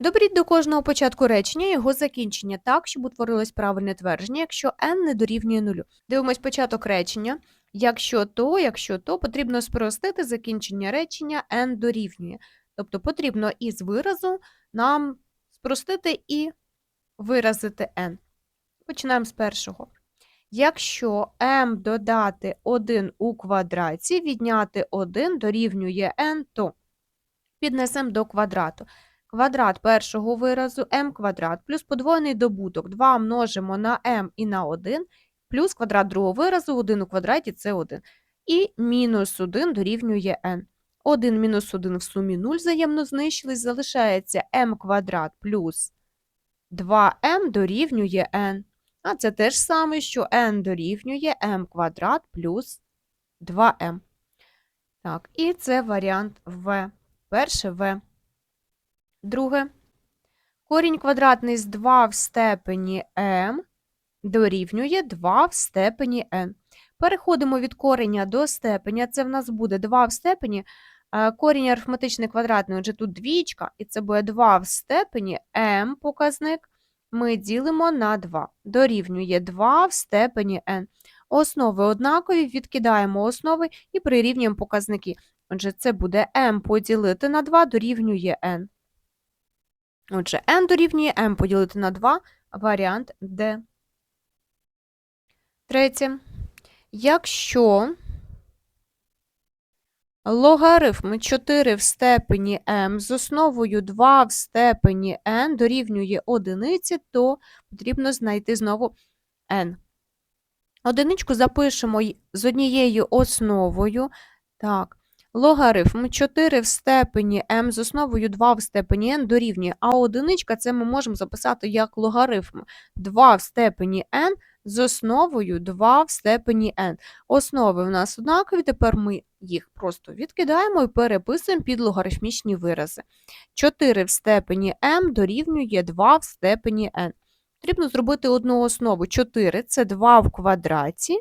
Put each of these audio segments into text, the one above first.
Доберіть до кожного початку речення його закінчення так, щоб утворилось правильне твердження, якщо n не дорівнює нулю. Дивимось початок речення. Якщо то, якщо то, потрібно спростити закінчення речення n дорівнює. Тобто потрібно із виразу нам спростити і виразити n. Починаємо з першого. Якщо m додати 1 у квадраті, відняти 1 дорівнює n, то піднесемо до квадрату. Квадрат першого виразу m квадрат плюс подвоєний добуток 2 множимо на m і на 1, плюс квадрат другого виразу 1 у квадраті це 1. І мінус 1 дорівнює n. 1 мінус 1 в сумі 0 взаємно знищились, залишається m квадрат плюс 2m дорівнює n. А це те ж саме, що n дорівнює m квадрат плюс 2m. Так, і це варіант В. Перше В. Друге. Корінь квадратний з 2 в степені m дорівнює 2 в степені n. Переходимо від кореня до степеня. Це в нас буде 2 в степені. Корінь арифметичний квадратний, отже, тут двічка, і це буде 2 в степені m показник. Ми ділимо на 2. Дорівнює 2 в степені n. Основи однакові, відкидаємо основи і прирівнюємо показники. Отже, це буде m поділити на 2 дорівнює n. Отже, n дорівнює m поділити на 2, варіант D. Третє. Якщо логарифм 4 в степені m з основою 2 в степені n дорівнює одиниці, то потрібно знайти знову n. Одиничку запишемо з однією основою. Так, логарифм 4 в степені m з основою 2 в степені n дорівнює, а одиничка це ми можемо записати як логарифм 2 в степені n з основою 2 в степені n. Основи в нас однакові, тепер ми їх просто відкидаємо і переписуємо під логарифмічні вирази. 4 в степені m дорівнює 2 в степені n. Потрібно зробити одну основу. 4 – це 2 в квадраті.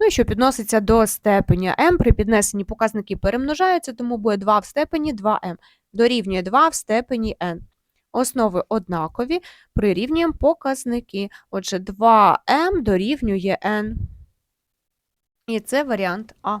Ну і що підноситься до степеня m, при піднесенні показники перемножаються, тому буде 2 в степені 2m. Дорівнює 2 в степені n. Основи однакові, прирівнюємо показники. Отже, 2m дорівнює n. І це варіант А.